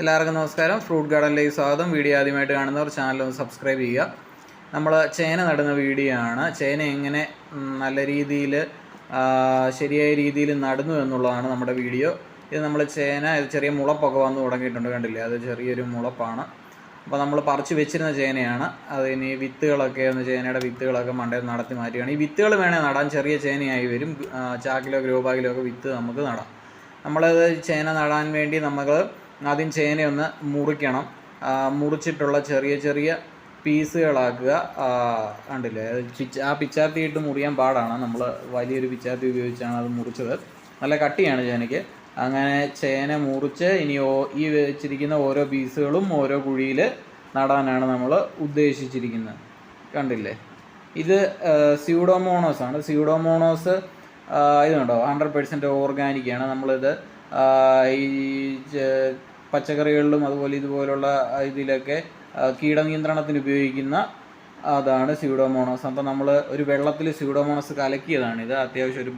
എല്ലാവർക്കും നമസ്കാരം. ഫ്രൂട്ട് ഗാർഡനിലേക്ക് സ്വാഗതം. വീഡിയോ ആദ്യമായിട്ട് കാണുന്നവർ ചാനൽ ഒന്ന് സബ്സ്ക്രൈബ് ചെയ്യുക. നമ്മൾ ചേന നടുന്ന വീഡിയോ ആണ്. ചേന എങ്ങനെ നല്ല രീതിയിൽ ശരിയായ രീതിയിൽ നടന്നു എന്നുള്ളതാണ് നമ്മുടെ വീഡിയോ. ഇത് നമ്മൾ ചേന ചെറിയ മുളപ്പൊക്കെ വന്ന് തുടങ്ങിയിട്ടുണ്ട് കണ്ടില്ലേ? അത് ചെറിയൊരു മുളപ്പാണ്. അപ്പോൾ നമ്മൾ പറിച്ചു വെച്ചിരുന്ന ചേനയാണ്. അത് ഇനി വിത്തുകളൊക്കെ ഒന്ന് ചേനയുടെ വിത്തുകളൊക്കെ മണ്ടയിൽ നടത്തി മാറ്റുകയാണ്. ഈ വിത്തുകൾ വേണേൽ നടാൻ ചെറിയ ചേനയായി വരും. ചാക്കിലോ ഗ്രോ ബാഗിലോ ഒക്കെ വിത്ത് നമുക്ക് നടാം. നമ്മളത് ചേന നടാൻ വേണ്ടി നമ്മൾ ആദ്യം ചേനയൊന്ന് മുറിക്കണം. മുറിച്ചിട്ടുള്ള ചെറിയ ചെറിയ പീസുകളാക്കുക. കണ്ടില്ലേ? പിച്ച ആ പിച്ചാത്തി ഇട്ട് മുറിയാൻ പാടാണ്. നമ്മൾ വലിയൊരു പിച്ചാത്തി ഉപയോഗിച്ചാണ് അത് മുറിച്ചത്. നല്ല കട്ടിയാണ് ചേനയ്ക്ക്. അങ്ങനെ ചേന മുറിച്ച് ഇനി ഓ ഈ വെച്ചിരിക്കുന്ന ഓരോ പീസുകളും ഓരോ കുഴിയിൽ നടാനാണ് നമ്മൾ ഉദ്ദേശിച്ചിരിക്കുന്നത്. കണ്ടില്ലേ? ഇത് സ്യൂഡോമോണോസ് ആണ് സ്യൂഡോമോണോസ് ഇതുണ്ടോ? ഹൺഡ്രഡ് പെർസെന്റ് ഓർഗാനിക് ആണ്. നമ്മളിത് ഈ പച്ചക്കറികളിലും അതുപോലെ ഇതുപോലുള്ള ഇതിലൊക്കെ കീട കീടനിയന്ത്രണത്തിന് ഉപയോഗിക്കുന്ന അതാണ് സ്യൂഡോമോണോസ് അപ്പോൾ നമ്മൾ ഒരു വെള്ളത്തിൽ സ്യൂഡോമോണോസ് കലക്കിയതാണ്. ഇത് അത്യാവശ്യം ഒരു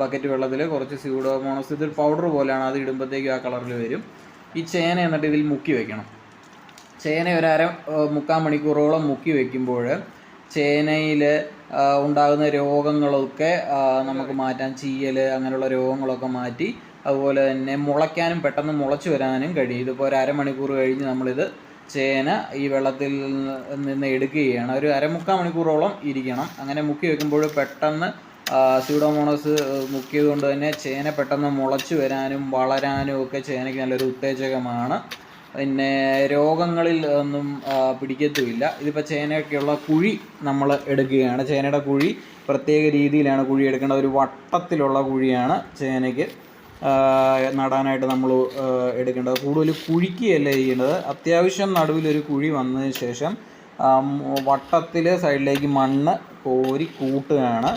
ബക്കറ്റ് വെള്ളത്തിൽ കുറച്ച് സ്യൂഡോമോണോസ് ഇതൊരു പൗഡർ പോലെയാണ്. അത് ഇടുമ്പോഴത്തേക്കും ആ കളറിൽ വരും. ഈ ചേന എന്നിട്ട് ഇതിൽ മുക്കി വെക്കണം. ചേന ഒരു അര മുക്കാൽ മണിക്കൂറോളം മുക്കി വെക്കുമ്പോൾ ചേനയിൽ ഉണ്ടാകുന്ന രോഗങ്ങളൊക്കെ നമുക്ക് മാറ്റാൻ ചീയൽ അങ്ങനെയുള്ള രോഗങ്ങളൊക്കെ മാറ്റി അതുപോലെ തന്നെ മുളയ്ക്കാനും പെട്ടെന്ന് മുളച്ചു വരാനും കഴിയും. ഇതിപ്പോൾ ഒരു അരമണിക്കൂർ കഴിഞ്ഞ് നമ്മളിത് ചേന ഈ വെള്ളത്തിൽ നിന്ന് എടുക്കുകയാണ്. ഒരു അരമുക്കാൽ മണിക്കൂറോളം ഇരിക്കണം. അങ്ങനെ മുക്കി വെക്കുമ്പോൾ പെട്ടെന്ന് സ്യൂഡോമോണസ് മുക്കിയത് കൊണ്ട് തന്നെ ചേന പെട്ടെന്ന് മുളച്ചു വരാനും വളരാനും ഒക്കെ ചേനയ്ക്ക് നല്ലൊരു ഉത്തേജകമാണ്. പിന്നെ രോഗങ്ങളിൽ ഒന്നും പിടിക്കത്തുമില്ല. ഇതിപ്പോൾ ചേനയൊക്കെയുള്ള കുഴി നമ്മൾ എടുക്കുകയാണ്. ചേനയുടെ കുഴി പ്രത്യേക രീതിയിലാണ് കുഴി എടുക്കേണ്ടത്. ഒരു വട്ടത്തിലുള്ള കുഴിയാണ് ചേനയ്ക്ക് നടാനായിട്ട് നമ്മൾ എടുക്കേണ്ടത്. കൂടുതൽ കുഴിക്കുകയല്ല ചെയ്യേണ്ടത്. അത്യാവശ്യം നടുവിലൊരു കുഴി വന്നതിന് ശേഷം വട്ടത്തിൽ സൈഡിലേക്ക് മണ്ണ് കോരി കൂട്ടുകയാണ്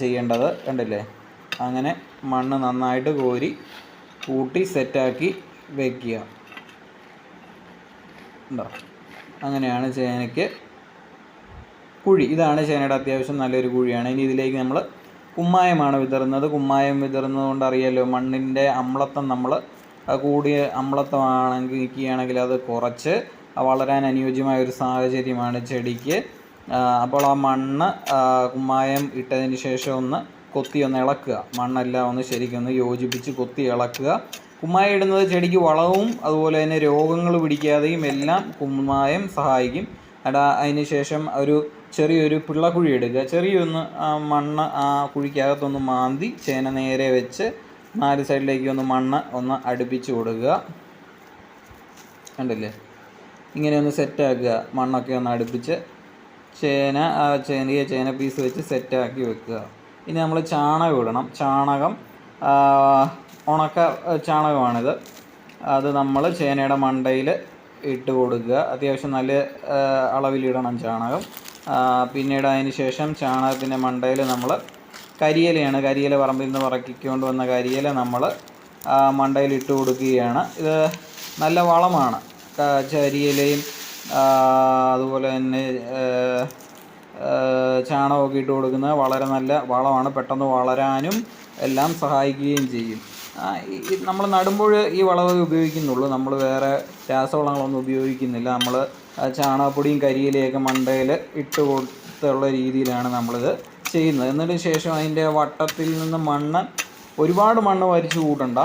ചെയ്യേണ്ടത്. കണ്ടില്ലേ? അങ്ങനെ മണ്ണ് നന്നായിട്ട് കോരി കൂട്ടി സെറ്റാക്കി വയ്ക്കുക ഉണ്ടോ? അങ്ങനെയാണ് ചേനയ്ക്ക് കുഴി. ഇതാണ് ചേനയുടെ അത്യാവശ്യം നല്ലൊരു കുഴിയാണ്. ഇനി ഇതിലേക്ക് നമ്മൾ കുമ്മായമാണ് വിതറുന്നത്. കുമ്മായം വിതറുന്നത് കൊണ്ട് അറിയാലോ മണ്ണിന്റെ അമ്ലത്വം നമ്മൾ കൂടിയ അമ്ലത്വമാണെങ്കിൽ നിൽക്കുകയാണെങ്കിൽ അത് കുറച്ച് വളരാൻ അനുയോജ്യമായ ഒരു സാഹചര്യമാണ് ചെടിക്ക്. അപ്പോൾ ആ മണ്ണ് കുമ്മായം ഇട്ടതിന് ശേഷം ഒന്ന് കൊത്തി ഒന്ന് ഇളക്കുക. മണ്ണെല്ലാം ഒന്ന് ശരിക്കും ഒന്ന് യോജിപ്പിച്ച് കൊത്തി ഇളക്കുക. കുമ്മായം ഇടുന്നത് ചെടിക്ക് വളവും അതുപോലെ തന്നെ രോഗങ്ങൾ പിടിക്കാതെയും എല്ലാം കുമ്മായം സഹായിക്കും. അടാ അതിന് ശേഷം ഒരു ചെറിയൊരു പിള്ളക്കുഴി എടുക്കുക. ചെറിയൊന്ന് മണ്ണ് ആ കുഴിക്കകത്തൊന്ന് മാന്തി ചേന നേരെ വെച്ച് നാല് സൈഡിലേക്ക് ഒന്ന് മണ്ണ് ഒന്ന് അടുപ്പിച്ച് കൊടുക്കുക. കണ്ടില്ലേ? ഇങ്ങനെ ഒന്ന് സെറ്റാക്കുക മണ്ണൊക്കെ ഒന്ന് അടുപ്പിച്ച് ചേന ആ ചെറിയ ചേന പീസ് വെച്ച് സെറ്റാക്കി വെക്കുക. ഇനി നമ്മൾ ചാണകം ഇടണം. ചാണകം ഉണക്ക ചാണകമാണിത്. അത് നമ്മൾ ചേനയുടെ മണ്ടയിൽ ഇട്ട് കൊടുക്കുക. അത്യാവശ്യം നല്ല അളവിലിടണം ചാണകം. പിന്നീട് അതിന് ശേഷം ചാണകത്തിന്റെ മണ്ടയിൽ നമ്മൾ കരിയിലയാണ്. കരിയില പറമ്പിൽ നിന്ന് പറക്കിക്കൊണ്ട് വന്ന കരിയില നമ്മൾ മണ്ടയിൽ ഇട്ട് കൊടുക്കുകയാണ്. ഇത് നല്ല വളമാണ്. കരിയിലയും അതുപോലെ തന്നെ ചാണകമൊക്കെ ഇട്ട് കൊടുക്കുന്നത് വളരെ നല്ല വളമാണ്. പെട്ടെന്ന് വളരാനും എല്ലാം സഹായിക്കുകയും ചെയ്യും. നമ്മൾ നടുമ്പോൾ ഈ വളമേ ഉപയോഗിക്കുന്നുള്ളൂ. നമ്മൾ വേറെ രാസവളങ്ങളൊന്നും ഉപയോഗിക്കുന്നില്ല. നമ്മൾ ചാണകപ്പൊടിയും കരിയിലയൊക്കെ മണ്ടയിൽ ഇട്ട് കൊടുത്തുള്ള രീതിയിലാണ് നമ്മളിത് ചെയ്യുന്നത്. എന്നതിന് ശേഷം അതിന്റെ വട്ടത്തിൽ നിന്ന് മണ്ണ് ഒരുപാട് മണ്ണ് വരിച്ചു കൂട്ടണ്ട.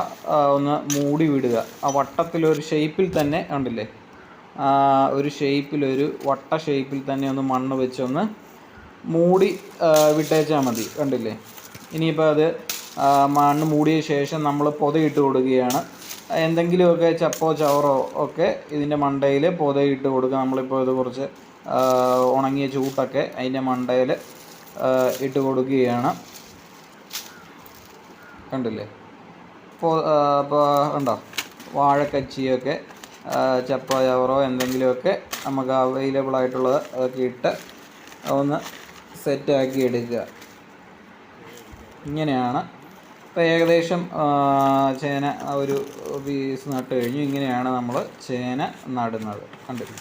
ഒന്ന് മൂടി വിടുക. ആ വട്ടത്തിലൊരു ഷേപ്പിൽ തന്നെ ഷേപ്പിൽ ഒരു ഷേപ്പിലൊരു വട്ട ഷേപ്പിൽ തന്നെ ഒന്ന് മണ്ണ് വെച്ചൊന്ന് മൂടി വിട്ടേച്ചാൽ മതി. കണ്ടില്ലേ? ഇനിയിപ്പോൾ അത് മണ്ണ് മൂടിയ ശേഷം നമ്മൾ പൊതയിട്ട് കൊടുക്കുകയാണ്. എന്തെങ്കിലുമൊക്കെ ചപ്പോ ചവറോ ഒക്കെ ഇതിന്റെ മണ്ടയിൽ പൊതയിട്ട് കൊടുക്കുക. നമ്മളിപ്പോൾ ഇത് കുറച്ച് ഉണങ്ങിയ ചൂട്ടൊക്കെ അതിന്റെ മണ്ടയിൽ ഇട്ട് കൊടുക്കുകയാണ്. കണ്ടില്ലേ? ഇപ്പോൾ ഇപ്പോൾ ഉണ്ടോ വാഴക്കച്ചിയൊക്കെ ചപ്പ ചവറോ എന്തെങ്കിലുമൊക്കെ നമുക്ക് അവൈലബിൾ ആയിട്ടുള്ളത് അതൊക്കെ ഇട്ട് ഒന്ന് സെറ്റാക്കി എടുക്കുക. ഇങ്ങനെയാണ് ഇപ്പോൾ ഏകദേശം ചേന ഒരു പീസ് നട്ട് കഴിഞ്ഞു. ഇങ്ങനെയാണ് നമ്മൾ ചേന നടുന്നത്. കണ്ടില്ലേ?